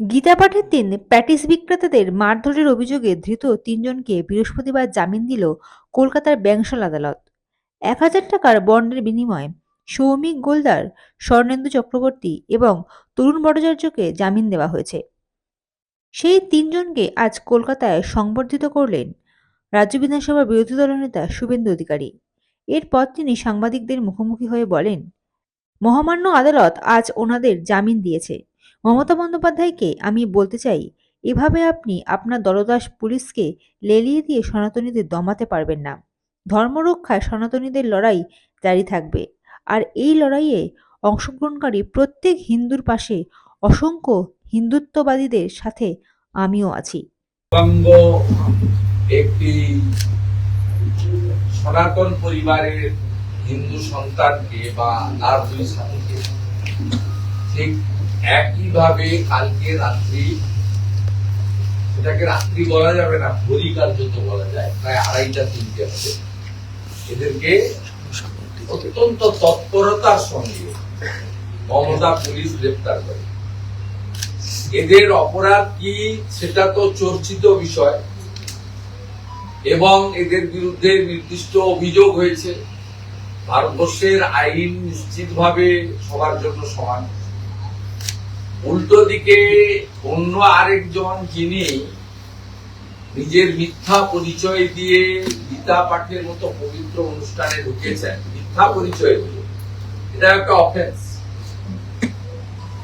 গীতা পাঠের দিন প্যাটিস বিক্রেতাদের মারধরের অভিযোগে ধৃত তিনজনকে বৃহস্পতিবার জামিন দিল কলকাতার ব্যাংশাল আদালত। এক হাজার টাকার বন্ডের বিনিময়ে সৌমিক গোলদার, স্বর্ণেন্দু চক্রবর্তী এবং তরুণ ভট্টাচার্যকে জামিন দেওয়া হয়েছে। সেই তিনজনকে আজ কলকাতায় সংবর্ধিত করলেন রাজ্য বিধানসভার বিরোধী দলনেতা শুভেন্দু অধিকারী। এরপর তিনি সাংবাদিকদের মুখোমুখি হয়ে বলেন, মহামান্য আদালত আজ ওনাদের জামিন দিয়েছে। মমতা বন্দ্যোপাধ্যায়কে আমি বলতে চাই, এভাবে আপনি আপনার দলদাস পুলিশকে লেলিয়ে দিয়ে সনাতনীদের দমাতে পারবেন না। ধর্মরক্ষায় সনাতনীদের লড়াই জারি থাকবে। আর এই লড়াইয়ে অংশগ্রহণকারী প্রত্যেক হিন্দুর পাশে অসংখ্য হিন্দুত্ববাদীদের সাথে আমিও আছি। একটি সনাতন পরিবারের হিন্দু সন্তানকে বা তার দুই স্বামীকে ঠিক একইভাবে কালকে রাত্রি, সেটাকে রাত্রি বলা যাবে না ভরিকাল যত বলা যায়, প্রায় আড়াইটা, তিনটে হবে এদেরকে অত্যন্ত তৎপরতার সঙ্গে মমতা পুলিশ গ্রেপ্তার করে। এদের অপরাধ কি সেটা তো চর্চিত বিষয়, এবং এদের বিরুদ্ধে নির্দিষ্ট অভিযোগ হয়েছে। ভারতবর্ষের আইন নিশ্চিতভাবে সবার জন্য সমান। উল্টো দিকে অন্য আরেকজন যিনি নিজের মিথ্যা পরিচয় দিয়ে গীতা পাঠের মতো পবিত্র অনুষ্ঠানে ঢুকেছেন। মিথ্যা পরিচয় দিয়ে এটা একটা অফেন্স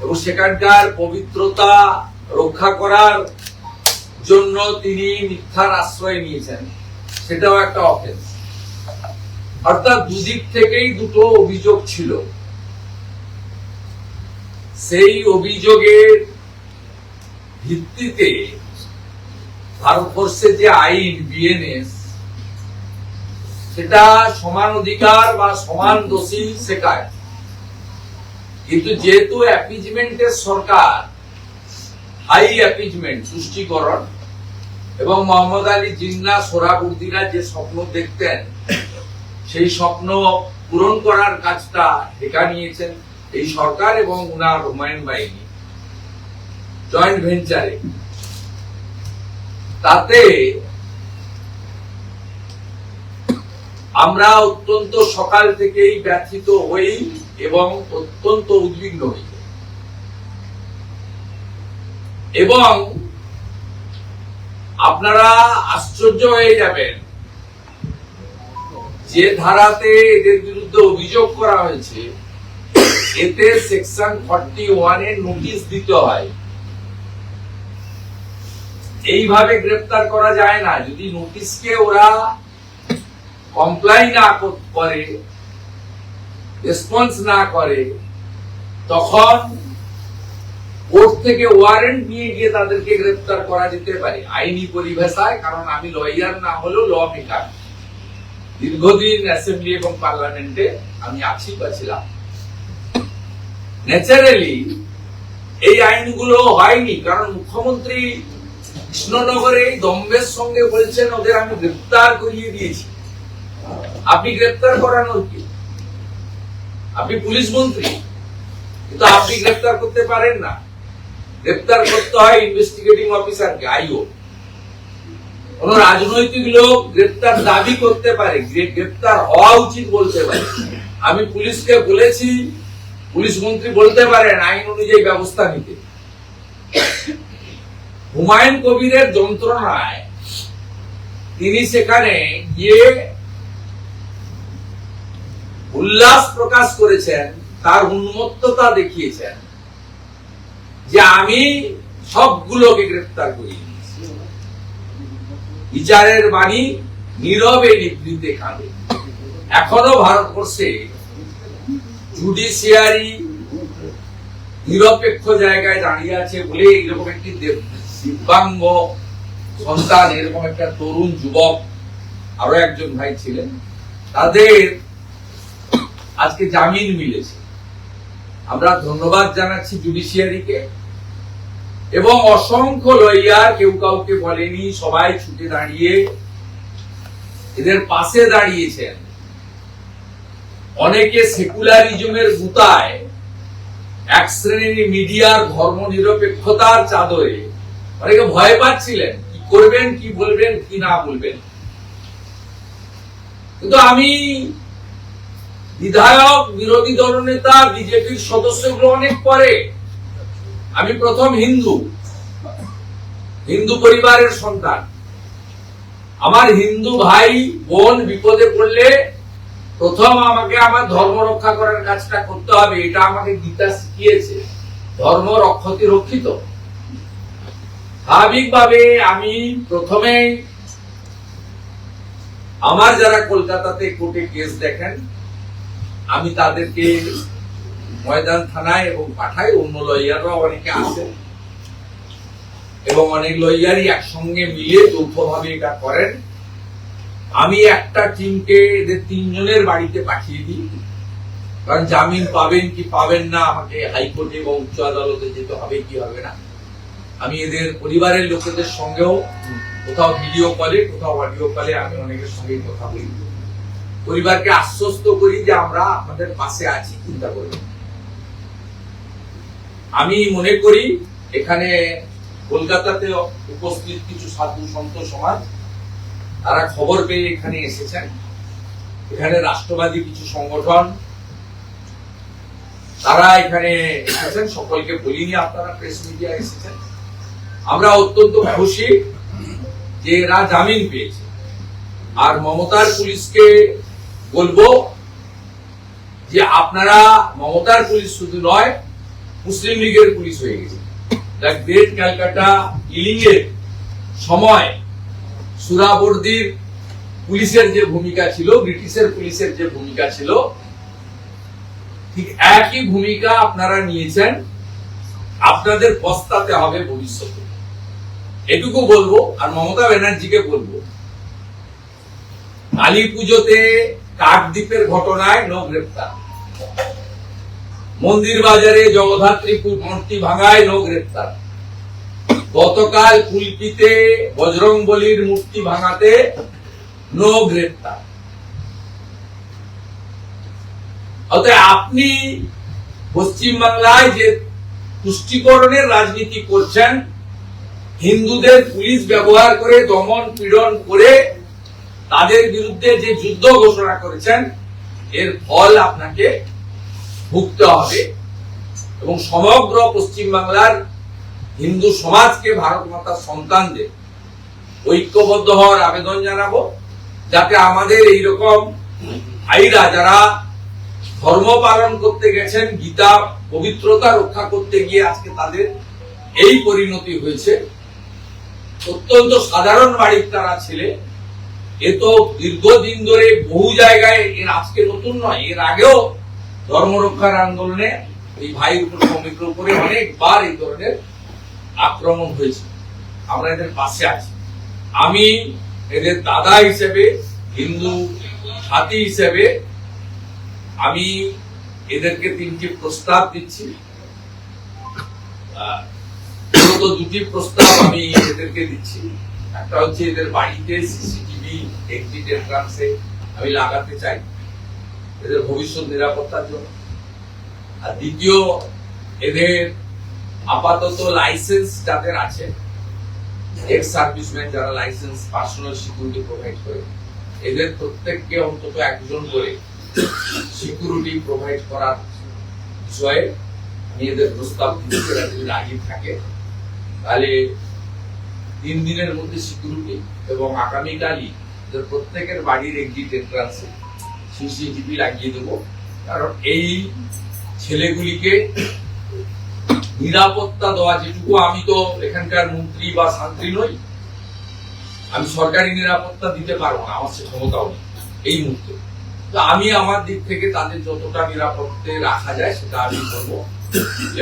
এবং সেখানকার পবিত্রতা রক্ষা করার জন্য তিনি মিথ্যার আশ্রয় নিয়েছেন। সেটাও একটা অফেন্স অর্থাৎ দুদিক থেকেই দুটো অভিযোগ ছিল। সেই অভিযোগের ভিত্তিতে ভারতবর্ষের যে আইন, বিএনএস, সেটা সমান অধিকার বা সমান দোষী শেখায়। কিন্তু যেহেতু অ্যাপিজমেন্টের সরকার হাই অ্যাপিজমেন্ট তুষ্টিকরণ এবং মোহাম্মদ আলী জিন্না সোরাবুদ্দিনা যে স্বপ্ন দেখতেন, সেই স্বপ্ন পূরণ করার কাজটা ঠেকা নিয়েছেন। এই সরকার এবং উনার হুমায়ুন বাহিনী জয়েন্ট ভেঞ্চারে তাতে আমরা অত্যন্ত সকাল থেকেই ব্যথিত হই এবং অত্যন্ত উদ্বিগ্ন হই। এবং আপনারা আশ্চর্য হয়ে যাবেন, যে ধারাতে এদের বিরুদ্ধে অভিযোগ করা হয়েছে এতে সেকশন ফর্টি ওয়ানের নোটিশ দিতে হয়। এইভাবে গ্রেপ্তার করা যায় না। যদি নোটিশকে ওরা কমপ্লাই না করে রেসপন্স না করে, তখন কোর্ট থেকে ওয়ারেন্ট নিয়ে গিয়ে তাদেরকে গ্রেপ্তার করা যেতে পারে। আইনি পরিভাষায়, কারণ আমি লয়ার না হলেও ল মেকার দীর্ঘদিন অ্যাসেম্বলি এবং পার্লামেন্টে আমি আছি বা ছিলাম। ন্যাচারালি এই আইনগুলো হয়নি, কারণ মুখ্যমন্ত্রী কৃষ্ণনগরে দম্বের সঙ্গে বলছেন, ওদের আমি গ্রেপ্তার করিয়ে দিয়েছি। আপনি গ্রেপ্তার করানোর কি? আপনি পুলিশ মন্ত্রী, কিন্তু আপনি গ্রেপ্তার করতে পারেন না। গ্রেপ্তার করতে হয় ইনভেস্টিগেটিং অফিসারকে আইও। কোন রাজনৈতিক লোক গ্রেপ্তার দাবি করতে পারে, গ্রে- গ্রেপ্তার হওয়া উচিত বলতে পারে। আমি পুলিশকে বলেছি পুলিশ মন্ত্রী বলতে পারেন, আইন অনুযায়ী ব্যবস্থা নিতে। হুমায়ুন কবিরের যন্ত্রণায় তিনি সেখানে গিয়ে উল্লাস প্রকাশ করেছেন, তার উন্মত্ততা দেখিয়েছেন যে আমি সবগুলোকে গ্রেফতার করি বিচারের বাণী নীরবে নিবৃতে কাঁদে এখনও ভারতবর্ষে জুডিশিয়ারি নিরপেক্ষ জায়গায় দাঁড়িয়ে আছে বলে এরকম একটি দিব্যাঙ্গ সন্তান, এরকম একটা তরুণ যুবক, আরও একজন ভাই ছিলেন। তাদের আজকে জামিন মিলেছে। আমরা ধন্যবাদ জানাচ্ছি জুডিশিয়ারিকে এবং অসংখ্য লয়ার কেউ কাউকে বলেনি, সবাই ছুটে দাঁড়িয়ে এদের পাশে দাঁড়িয়েছেন। অনেকে সেকুলারিজমের গুতায় এক শ্রেণির মিডিয়ার ধর্ম নিরপেক্ষতার চাদরে অনেকে ভয় পাচ্ছিলেন, কি করবেন, কি বলবেন, কি না বলবেন। কিন্তু আমি বিধায়ক, বিরোধী দলনেতা বিজেপির সদস্যগুলো অনেক পরে। আমি প্রথম হিন্দু হিন্দু পরিবারের সন্তান। আমার হিন্দু ভাই বোন বিপদে পড়লে প্রথম আমাকে আমার ধর্ম রক্ষা করার কাজটা করতে হবে, এটা আমাকে গীতা শিখিয়েছে। ধর্ম রক্ষতি রক্ষিত। স্বাভাবিকভাবে আমি প্রথমে আমার যারা কলকাতাতে কোর্টে কেস দেখেন, আমি তাদেরকে ময়দান থানায় এবং পাঠাই, অন্য লয়াররাও অনেকে আসেন এবং অনেক লয়ারই একসঙ্গে মিলে যৌথভাবে এটা করেন। আমি একটা টিমকে এদের তিনজনের বাড়িতে পাঠিয়ে দিই। কারণ জামিন পাবেন কি পাবেন না, আমাকে হাইকোর্টে এবং উচ্চ আদালতে যেতে হবে কি হবে না। আমি এদের পরিবারের লোকেদের সঙ্গেও কোথাও ভিডিও কলে কোথাও অডিও কলে আমি অনেকের সঙ্গে কথা বলি। পরিবারকে আশ্বস্ত করি যে আমরা আপনাদের পাশে আছি, চিন্তা না। আমি মনে করি এখানে কলকাতাতে উপস্থিত কিছু সাধু সন্ত সমাজ তারা খবর পেয়ে এখানে এসেছেন। এখানে রাষ্ট্রবাদী কিছু সংগঠন, তারা এখানে এসেছেন। সকলকে বলিনি আপনারা প্রেস মিডিয়া এসেছেন। আমরা অত্যন্ত খুশি যে এরা জামিন পেয়েছে। আর মমতার পুলিশকে বলব যে আপনারা মমতার পুলিশ শুধু নয়, মুসলিম লীগের পুলিশ হয়ে গেছে। গ্রেট ক্যালকাটা কিলিং এর সময় সুরাবর্দির পুলিশের যে ভূমিকা ছিল, ব্রিটিশের পুলিশের যে ভূমিকা ছিল, ঠিক একই ভূমিকা আপনারা নিয়েছেন। আপনাদের পস্তাতে হবে ভবিষ্যতে। এটুকু বলব, আর মমতা ব্যানার্জিকে বলব, কালী পুজোতে কাকদ্বীপের ঘটনায় নো গ্রেপ্তার। মন্দির বাজারে জগদ্ধাত্রী পু- মূর্তি ভাঙায় নো গ্রেপ্তার। গতকাল কুলপিতে বজরং বলির মূর্তি ভাঙাতে নো গ্রেপ্তার। অতএব আপনি পশ্চিমবাংলায় যে তুষ্টিকরণের রাজনীতি করছেন, হিন্দুদের পুলিশ ব্যবহার করে দমন পীড়ন করে তাদের বিরুদ্ধে যে যুদ্ধ ঘোষণা করেছেন, এর ফল আপনাকে ভুগতে হবে এবং সমগ্র পশ্চিমবাংলার হিন্দু সমাজকে ভারত মাতার সন্তানদের ঐক্যবদ্ধ হওয়ার আবেদন জানাব, যাতে আমাদের এইরকম ভাইরা যারা ধর্ম পালন করতে গেছেন, গীতা, পবিত্রতা রক্ষা করতে গিয়ে আজকে তাদের এই পরিণতি হয়েছে। অত্যন্ত সাধারণ বাড়ির তারা ছেলে, এ তো দীর্ঘদিন ধরে বহু জায়গায় এর আজকে নতুন নয়, এর আগেও ধর্ম রক্ষার আন্দোলনে এই ভাইয়ের উপর শ্রমিকের উপরে অনেকবার এই ধরনের আক্রমণ হয়েছে। আমরা এদের পাশে আছি। আমি এদের দাদা হিসেবে, হিন্দু সাথী হিসেবে, আমি এদেরকে তিনটি প্রস্তাব দিচ্ছি। দুটি প্রস্তাব আমি এদেরকে দিচ্ছি। একটা হচ্ছে এদের বাড়িতে সিসিটিভি এক্সিট এন্ট্রান্সে আমি লাগাতে চাই। এদের ভবিষ্যৎ নিরাপত্তার জন্য। আর দ্বিতীয়, এদের আপাতত লাইসেন্স যাদের আছে। এক্স সার্ভিসম্যান যারা লাইসেন্স পার্সোনাল সিকিউরিটি প্রোভাইড করে, এদের প্রত্যেককে অন্তত একজন করে সিকিউরিটি প্রোভাইড করার বিষয়ে আমি এদের প্রস্তাব দিচ্ছি যদি রাজি থাকে, তাহলে তিন দিনের মধ্যে সিকিউরিটি এবং আগামীকালই এদের প্রত্যেকের বাড়ির এক্সিট এন্ট্রান্সে সিসিটিভি লাগিয়ে দেবো। কারণ এই ছেলেগুলিকে নিরাপত্তা দেওয়া যেটুকু, আমি তো এখানকার মন্ত্রী বা শান্তি নই। আমি সরকারি নিরাপত্তা দিতে পারব না, আমার সে ক্ষমতাও নেই এই মুহূর্তে। তো আমি আমার দিক থেকে তাদের যতটা নিরাপত্তে রাখা যায়, সেটা আমি করব।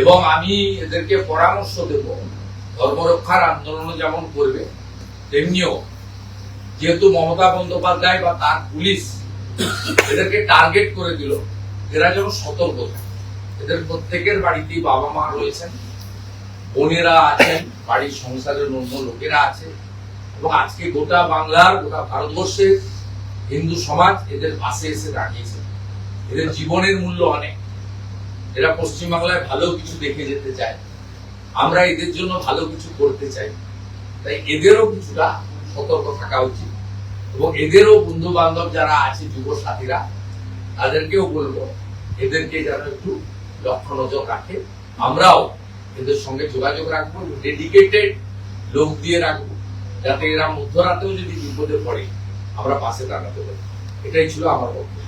এবং আমি এদেরকে পরামর্শ দেব, ধর্মরক্ষার আন্দোলন যেমন করবে, তেমনিও যেহেতু মমতা বন্দ্যোপাধ্যায় বা তার পুলিশ এদেরকে টার্গেট করে দিল, এরা যেন সতর্ক থাকে। এদের প্রত্যেকের বাড়িতেই বাবা মা রয়েছেন। বোনেরা আছেন, বাড়ির সংসারের অন্য লোকেরা আছে। এবং আজকে গোটা বাংলার, গোটা ভারতবর্ষের হিন্দু সমাজ এদের পাশে এসে দাঁড়িয়েছে। এদের জীবনের মূল্য অনেক। এরা পশ্চিমবাংলায় ভালো কিছু দেখে যেতে চায়। আমরা এদের জন্য ভালো কিছু করতে চাই। তাই এদেরও কিছুটা সতর্ক থাকা উচিত। এবং এদেরও বন্ধু বান্ধব যারা আছে যুব সাথীরা তাদেরকেও বলব, এদেরকে যেন একটু লক্ষ্য নজর রাখে। আমরাও এদের সঙ্গে যোগাযোগ রাখব ডেডিকেটেড লোক দিয়ে রাখব, যাতে এরা মধ্যরাতেও যদি বিপদে পড়ে, আমরা পাশে দাঁড়াতে পারি। এটাই ছিল আমার বক্তব্য।